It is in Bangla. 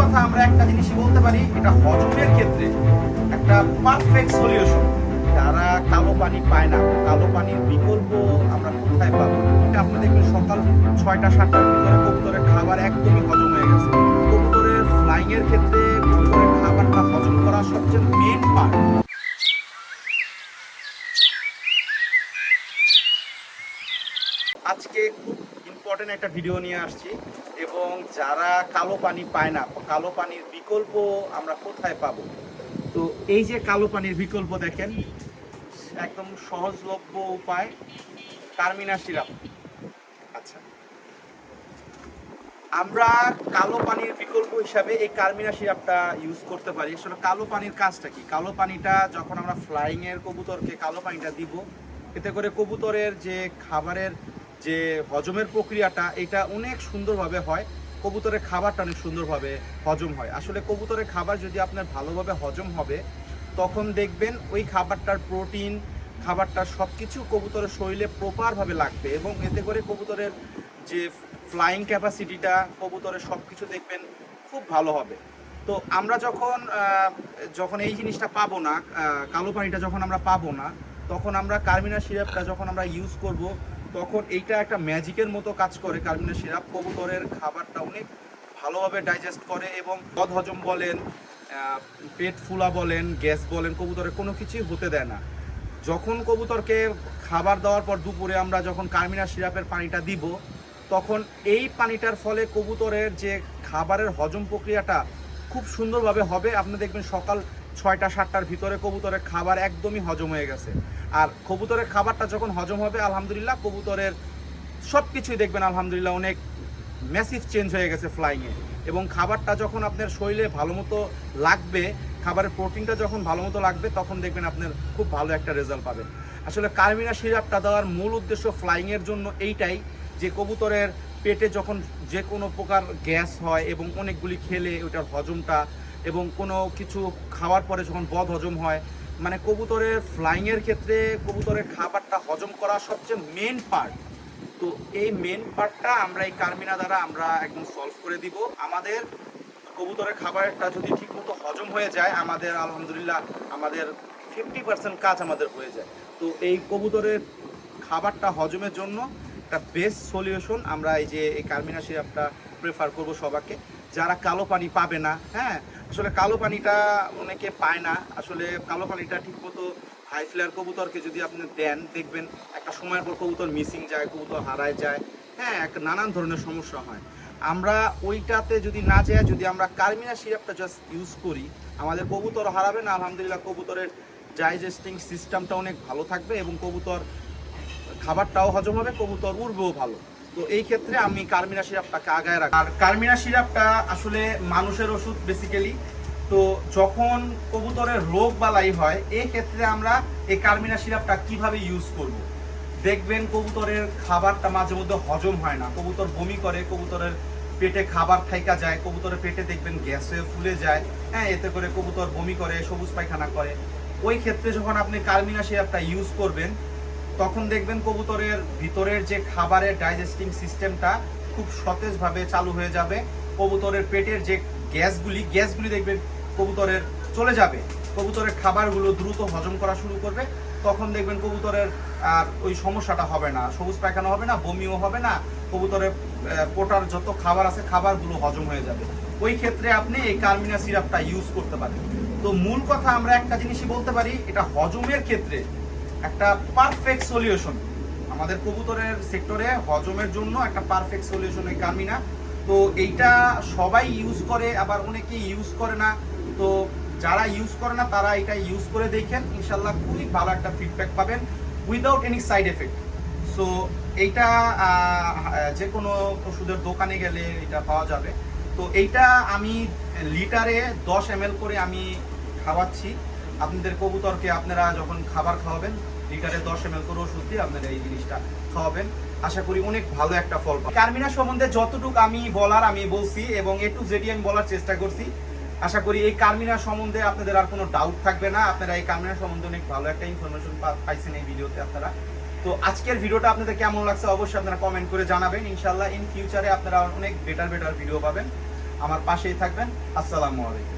কথা আমরা একটা জিনিসই বলতে পারি, এটা হজমের ক্ষেত্রে একটা পারফেক্ট সলিউশন যারা কালো পানি পায় না, কালো পানির বিকল্প আমরা কোথায় পাবো? এটা আপনি দেখবেন সকাল ছয়টা সাতটার ভিতরে কবুতরের খাবার একদমই হজম হয়ে গেছে। কবুতরের ফ্লাইং এর ক্ষেত্রে কবুতরের খাবারটা হজম করা সবচেয়ে মেন পার্ট আজকে খুব ইম্পর্টেন্ট একটা ভিডিও নিয়ে আসছি। এবং যারা কালো পানি পায় না, কালো পানির বিকল্প আমরা কোথায় পাবো? তো এই যে কালো পানির বিকল্প দেখেন, একদম সহজলভ্য উপায় কার্মিনা সিরাপ। আচ্ছা। আমরা কালো পানির বিকল্প হিসাবে এই কার্মিনা সিরাপটা ইউজ করতে পারি। আসলে কালো পানির কাজটা কি? কালো পানিটা যখন আমরা ফ্লাইং এর কবুতরকে কালো পানিটা দিব, এতে করে কবুতরের যে খাবারের যে হজমের প্রক্রিয়াটা, এটা অনেক সুন্দরভাবে হয়। কবুতরের খাবারটা অনেক সুন্দরভাবে হজম হয়। আসলে কবুতরের খাবার যদি আপনার ভালোভাবে হজম হবে, তখন দেখবেন ওই খাবারটার প্রোটিন খাবারটা সব কিছু কবুতরের শরীরে প্রপারভাবে লাগবে এবং এতে করে কবুতরের যে ফ্লাইং ক্যাপাসিটিটা, কবুতরের সব কিছু দেখবেন খুব ভালো হবে। তো আমরা যখন যখন এই জিনিসটা পাবো না কালো পানিটা যখন আমরা পাবো না, তখন আমরা কার্মিনা সিরাপটা যখন আমরা ইউজ করব তখন এইটা একটা ম্যাজিকের মতো কাজ করে কার্মিনা সিরাপ কবুতরের খাবারটা অনেক ভালোভাবে ডাইজেস্ট করে এবং বদ হজম বলেন পেট ফুলা বলেন, গ্যাস বলেন, কবুতরের কোনো কিছুই হতে দেয় না। যখন কবুতরকে খাবার দেওয়ার পর দুপুরে আমরা যখন কার্মিনা সিরাপের পানিটা দিব, তখন এই পানিটার ফলে কবুতরের যে খাবারের হজম প্রক্রিয়াটা খুব সুন্দরভাবে হবে। আপনি দেখবেন সকাল ছয়টা, সাতটার ভিতরে কবুতরের খাবার একদমই হজম হয়ে গেছে। আর কবুতরের খাবারটা যখন হজম হবে, আলহামদুলিল্লাহ কবুতরের সব কিছুই দেখবেন, আলহামদুলিল্লাহ অনেক ম্যাসিভ চেঞ্জ হয়ে গেছে ফ্লাইংয়ে এবং খাবারটা যখন আপনার শরীরে ভালো মতো লাগবে, খাবারের প্রোটিনটা যখন ভালো মতো লাগবে, তখন দেখবেন আপনার খুব ভালো একটা রেজাল্ট পাবেন। আসলে কার্মিনা সিরাপটা দেওয়ার মূল উদ্দেশ্য ফ্লাইংয়ের জন্য এইটাই যে কবুতরের পেটে যখন যে কোনো প্রকার গ্যাস হয় এবং অনেকগুলি খেলে ওটার হজমটা এবং কোনো কিছু খাওয়ার পরে যখন বদ হজম হয় মানে কবুতরের ফ্লাইংয়ের ক্ষেত্রে কবুতরের খাবারটা হজম করা সবচেয়ে মেন পার্ট তো এই মেন পার্টটা আমরা এই কার্মিনা দ্বারা আমরা একদম সলভ করে দিব। আমাদের কবুতরের খাবারটা যদি ঠিকমতো হজম হয়ে যায়, আমাদের আলহামদুলিল্লাহ আমাদের ফিফটি পার্সেন্ট কাজ আমাদের হয়ে যায়। তো এই কবুতরের খাবারটা হজমের জন্য একটা বেস্ট সলিউশন আমরা এই যে এই কার্মিনা সিরাপটা প্রেফার করব সবাইকে। যারা কালো পানি পাবে না হ্যাঁ আসলে কালো পানিটা অনেকে পায় না। আসলে কালো পানিটা ঠিকমতো হাই ফ্লেয়ার কবুতরকে যদি আপনি দেন, দেখবেন একটা সময়ের পর কবুতর মিসিং যায়, কবুতর হারায় যায়। হ্যাঁ এক নানান ধরনের সমস্যা হয়। আমরা ওইটাতে যদি না যায় যদি আমরা কার্মিনা সিরাপটা জাস্ট ইউজ করি, আমাদের কবুতর হারাবে না, আলহামদুলিল্লাহ কবুতরের ডাইজেস্টিং সিস্টেমটা অনেক ভালো থাকবে এবং কবুতর খাবারটাও হজম হবে, কবুতর উড়বেও ভালো। তো এই ক্ষেত্রে আমি কার্মিনা সিরাপটাকে আগায় রাখি আর কার্মিনা সিরাপটা আসলে মানুষের ওষুধ বেসিক্যালি তো যখন কবুতরের রোগ বালাই হয় এই ক্ষেত্রে আমরা এই কার্মিনা সিরাপটা কীভাবে ইউজ করব। দেখবেন কবুতরের খাবারটা মাঝে মধ্যে হজম হয় না। কবুতর বমি করে, কবুতরের পেটে খাবার থাইকা যায়, কবুতরের পেটে দেখবেন গ্যাসে ফুলে যায়। হ্যাঁ এতে করে কবুতর বমি করে, সবুজ পায়খানা করে। ওই ক্ষেত্রে যখন আপনি কার্মিনা সিরাপটা ইউজ করবেন তখন দেখবেন কবুতরের ভিতরের যে খাবারের ডাইজেস্টিং সিস্টেমটা খুব সতেজভাবে চালু হয়ে যাবে। কবুতরের পেটের যে গ্যাসগুলি গ্যাসগুলি দেখবেন কবুতরের চলে যাবে। কবুতরের খাবারগুলো দ্রুত হজম করা শুরু করবে। তখন দেখবেন কবুতরের আর ওই সমস্যাটা হবে না। সবুজ পায়খানা হবে না, বমিও হবে না। কবুতরের পোটার যত খাবার আছে, খাবারগুলো হজম হয়ে যাবে। ওই ক্ষেত্রে আপনি এই কার্মিনা সিরাপটা ইউজ করতে পারেন। তো মূল কথা আমরা একটা জিনিসই বলতে পারি, এটা হজমের ক্ষেত্রে একটা পারফেক্ট সলিউশন আমাদের কবুতরের সেক্টরে হজমের জন্য একটা পারফেক্ট সলিউশন এই কামিনা। তো এইটা সবাই ইউজ করে, আবার অনেকে ইউজ করে না। তো যারা ইউজ করে না, তারা এটা ইউজ করে দেখেন। ইনশাল্লাহ খুবই ভালো একটা ফিডব্যাক পাবেন without any side effect so এইটা যে কোনো ওষুধের দোকানে গেলে এটা পাওয়া যাবে। তো এইটা আমি লিটারে দশ এম করে আমি খাওয়াচ্ছি। আপনাদের কবুতরকে আপনারা যখন খাবার খাওয়াবেন, লিটারে দশ এম এল করে ওষুধ দিয়ে আপনারা এই জিনিসটা খাওয়াবেন। আশা করি অনেক ভালো একটা ফল কার্মিনা সম্বন্ধে যতটুকু আমি বলার, আমি বলছি এবং এ টু আমি বলার চেষ্টা করছি। আশা করি এই কার্মিনা সম্বন্ধে আপনাদের আর কোনো ডাউট থাকবে না। আপনারা এই কার্মিনা সম্বন্ধে অনেক ভালো একটা ইনফরমেশন পাইছেন এই ভিডিওতে আপনারা। তো আজকের ভিডিওটা আপনাদের কেমন লাগছে অবশ্যই আপনারা কমেন্ট করে জানাবেন। ইনশাল্লাহ ইন ফিউচারে আপনারা অনেক বেটার বেটার ভিডিও পাবেন। আমার পাশেই থাকবেন। আসসালামু আলাইকুম।